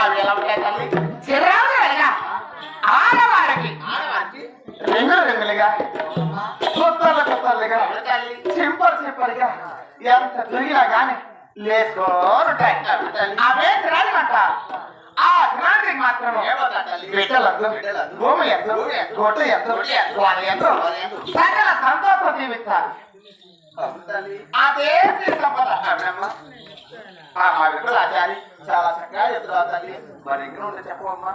కార్యక్రమాలు ఎలా ఉంటాయి తల్లి చిరాకులుగా ఆడవారికి రంగులు రంగులుగా కొత్తలు కొత్తలుగా చింపలు చింపలుగా ఎంత తిరిగినా కానీ లేసుకోరుంటాయి అవే రాజమంట ఆ రాత్రి మాత్రం సంతోషం జీవిస్తారు అదే సంపద ఆ మా ఆచారి చాలా చక్కగా ఎదురు తల్లి మరి ఎక్కడ ఉంటే చెప్పమ్మా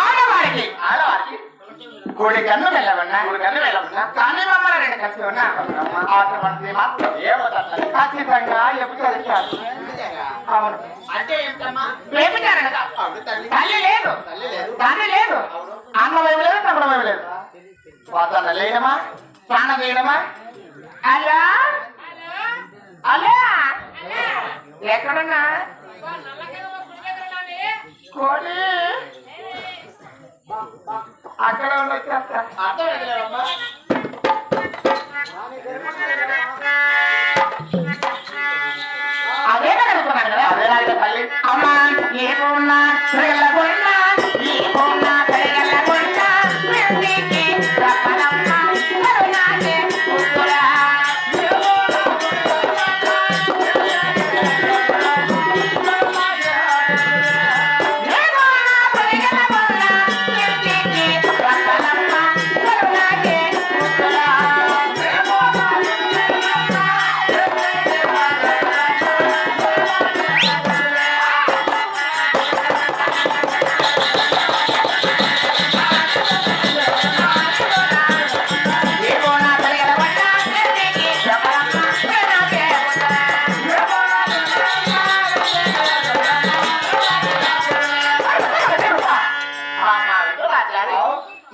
ఆడవారికి. ఆడవారికి. కోడి కన్ను వెళ్ళవన్నా కోడి కన్ను వెళ్ళవన్నా కానీ మమ్మల్ని రెండు కలిసి ఉన్నా? మాత్రం ఖచ్చితంగా అవును. అంటే తల్లి. తల్లి లేదు. తల్లి లేదు. అన్న వైపు లేదు తమ్ముడు వైపు లేదు. వాతావరణ లేయడమా స్నానం చేయడమా? అలా? అలా? ఎక్కడన్నా? కోడి అక్కడ ఉండొచ్చేస్తా అర్థం ఎదురమ్మా అదే కనుక్కున్నాను కదా అదే నాకు తల్లి అమ్మా ఏమున్నా తిరగలగొన్నా ఏమున్నా తిరగలగొన్నా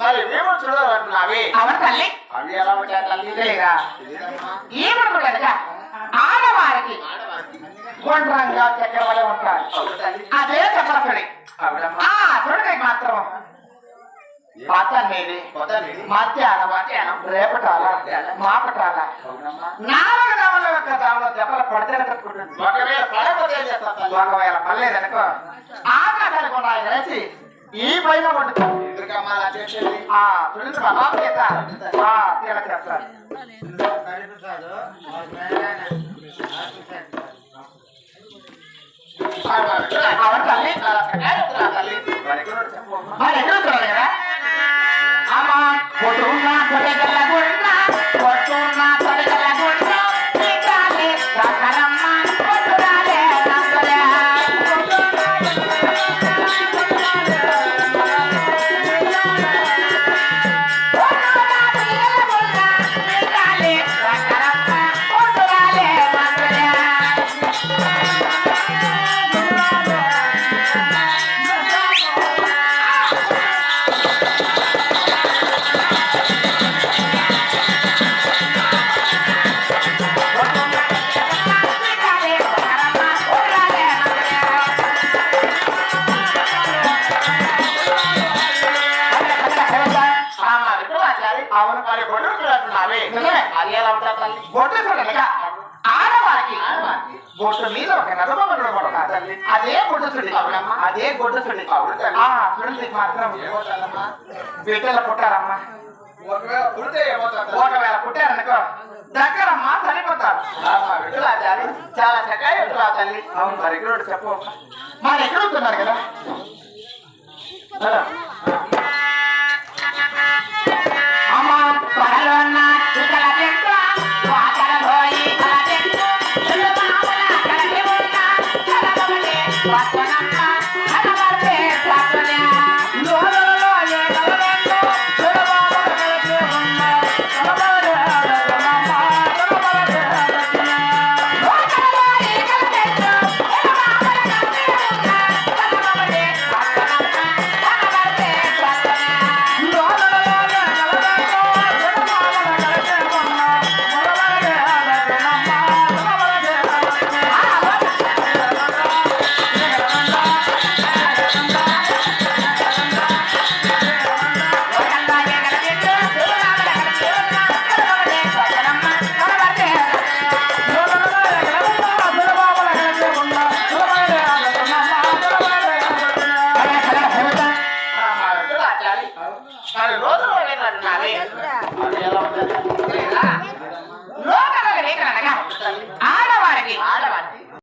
మరి మేము చూడబడుతున్నావి అవును తల్లి. అవి ఎలా తెలియదమ్మా. ఏమనుకుంటారుగా ఆడవారికి గుండ్రంగా చక్కెర వలె ఉంటారు అదే అవునమ్మా. ఆ చూడండి మాత్రం. పాతనేది మధ్యాహ్నం. రేపటాల. మాపటాల. నాలుగు జాముల యొక్క జాముల దెబ్బలు పడితే ఒకవేళ పడకపోతే ఒకవేళ పర్లేదనుకో ఆకాశానికి ఉన్నాయి కలిసి ఈ పైన పడుతుంది ఎందుకమ్మా బొట్టు చూడాలి ఆడవారికి. బొట్టు మీద ఒక నడవబడిన కూడా తల్లి. అదే గొడ్డు సుడి అదే గొడ్డు సుడి ఆ సుడికి మాత్రం బిడ్డలు పుట్టారమ్మా. ఒకవేళ పుట్టారనుకో దగ్గర మా సరిపోతారు చాలా చక్కగా తల్లి. అవును మరి ఇక్కడ చెప్పు. మరి ఎక్కడ ఉంటున్నారు కదా?